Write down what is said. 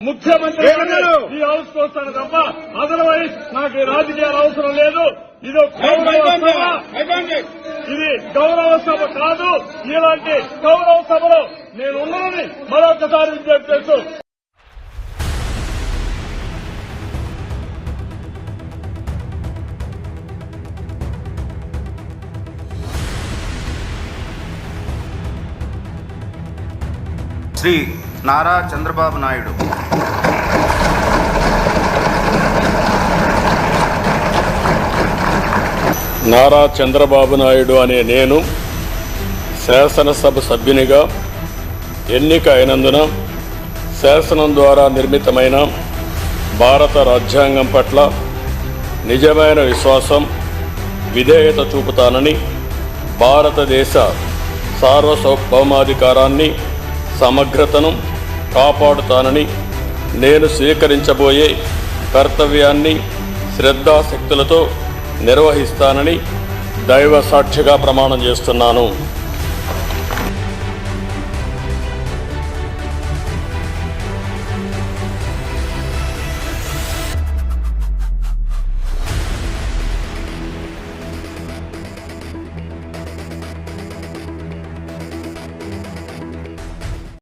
ముఖ్యమంత్రి? ఈ హౌస్ వస్తాను తప్ప అదర్వైజ్ నాకు ఈ రాజకీయాలు అవసరం లేదు ఇది గౌరవ. సభ. ఇది గౌరవ సభ కాదు ఇలాంటి గౌరవ సభలో నేను ఉన్నానని మరొకసారి విజ్ఞప్తి చేస్తూ శ్రీ నారా చంద్రబాబు నాయుడు. నారా చంద్రబాబు నాయుడు అనే నేను శాసనసభ సభ్యునిగా ఎన్నిక అయినందున శాసనం ద్వారా నిర్మితమైన భారత రాజ్యాంగం పట్ల నిజమైన విశ్వాసం విధేయత చూపుతానని భారతదేశ సార్వభౌమాధికారాన్ని సమగ్రతను కాపాడుతానని నేను స్వీకరించబోయే కర్తవ్యాన్ని శ్రద్ధాశక్తులతో నిర్వహిస్తానని దైవ సాక్షిగా ప్రమాణం చేస్తున్నాను.